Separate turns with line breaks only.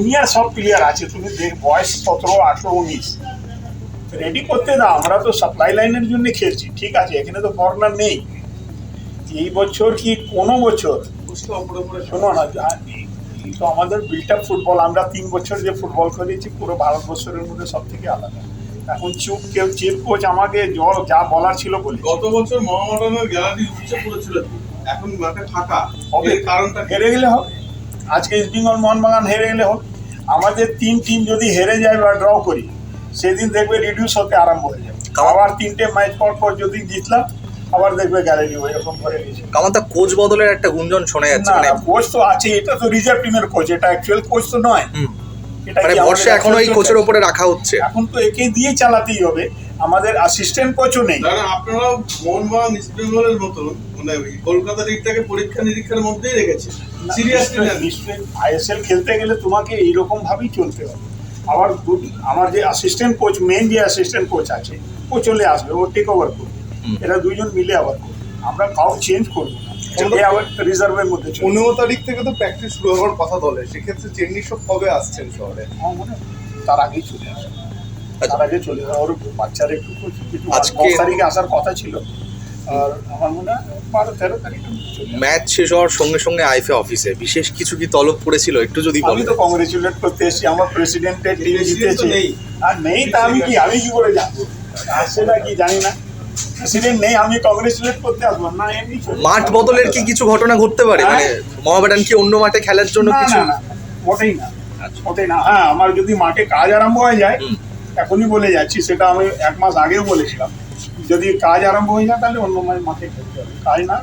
দুনিয়া সব প্লেয়ার আছে তুমি দেখ বয়স সতেরো আঠেরো উনিশ। রেডি করতে দাও আমরা তো সাপ্লাই লাইনের জন্য খেলছি ঠিক আছে এখানে তো ফরেনার নেই। এই বছর কি কোনো বছর? শোনো না তো আমাদের বিল্ট আপ ফুটবল আমরা তিন বছর যে ফুটবল খেলেছি পুরো ভারতবর্ষের মধ্যে সব থেকে আলাদা। এখন চুপ কেউ চিফ কোচ আমাকে জল যা বলার ছিল বলে।
গত বছর মহামাডানের গ্যালারি উঠছে পড়েছিল এখন মাঠে ফাঁকা।
হবে।
কারণটা
হেরে গেলে হবে। আজকে ইস্ট বেঙ্গল মোহনবাগান হেরে গেলে হবে। আমাদের তিন টিম যদি হেরে যায় বা ড্র করি সেদিন দেখবে রিডিউস হতে আরম্ভ হয়ে যাবে। আবার তিনটে ম্যাচ পর পর যদি জিতলাম আবার দেখবে গ্যালারি এরকম করে গেছে
কামান্তা কোচ বদলের একটা গুঞ্জন শোনা যাচ্ছে
না
মানে
কোচ তো আছে এটা তো রিজার্ভ টিমের কোচ এটা অ্যাকচুয়াল কোচ তো নয়। এটা
মানে ভরসা এখনও এই কোচের? উপরে রাখা হচ্ছে।
এখন তো একে দিয়ে চালাতেই হবে আমাদের অ্যাসিস্ট্যান্ট কোচও নেই।
না আপনারা মোহনবাগান ইস্ট বেঙ্গলের মতন মানে ওই কলকাতা লিগটাকে পরীক্ষা নিরীক্ষার মধ্যেই রেখেছে সিরিয়াসলি
আইএসএল খেলতে গেলে তোমাকে এইরকম ভাবেই চলতে হবে। আবার আমার যে অ্যাসিস্ট্যান্ট কোচ মেন যে অ্যাসিস্ট্যান্ট কোচ আছে ও চলে আসবে ও টেক ওভার করবে। এরা দুইজন মিলে আবার করবে। আমরা কাউ চেঞ্জ করব না। আবার রিজার্ভের মধ্যে
পনেরো তারিখ থেকে তো প্র্যাকটিস শুরু হওয়ার কথা দলে সেক্ষেত্রে চেন্নাই সব কবে আসছেন শহরে?
আমার মনে হয় তার আগেই চলে আসবে। তার আগে চলে যাবে। ওর বাচ্চার একটু কিছু
আজকে-
তারিখে আসার কথা ছিল। আর আমার মনে হয় বারো তেরো তারিখে।
ম্যাচ শেষ হওয়ার সঙ্গে সঙ্গে আইফে অফিসে। বিশেষ কিছু কি তলব পড়েছিল? একটু যদি
আমি
বলেন।
তো কংগ্রেচুলেট করতে এসেছি আমার প্রেসিডেন্টের টিম জিতেছে।
নেই।
আর নেই তা আমি কি আমি কি করে জানব? আসছে না কি জানি না। প্রেসিডেন্ট নেই আমি কংগ্রেচুলেট করতে আসব। না এমনি
মাঠ বদলের কি কিছু ঘটনা ঘটতে পারে? মানে মহামেডান কি অন্য মাঠে খেলার জন্য কিছু?
না, না, মোটেই না। মোটেই না। হ্যাঁ আমার যদি মাঠে কাজ আরম্ভ হয়ে যায় এখনই বলে যাচ্ছি সেটা আমি এক মাস আগেও বলেছিলাম। যদি কাজ আরম্ভ হয়ে যায় তাহলে অন্য মাঠে মাথায় করতে হবে। কাজ না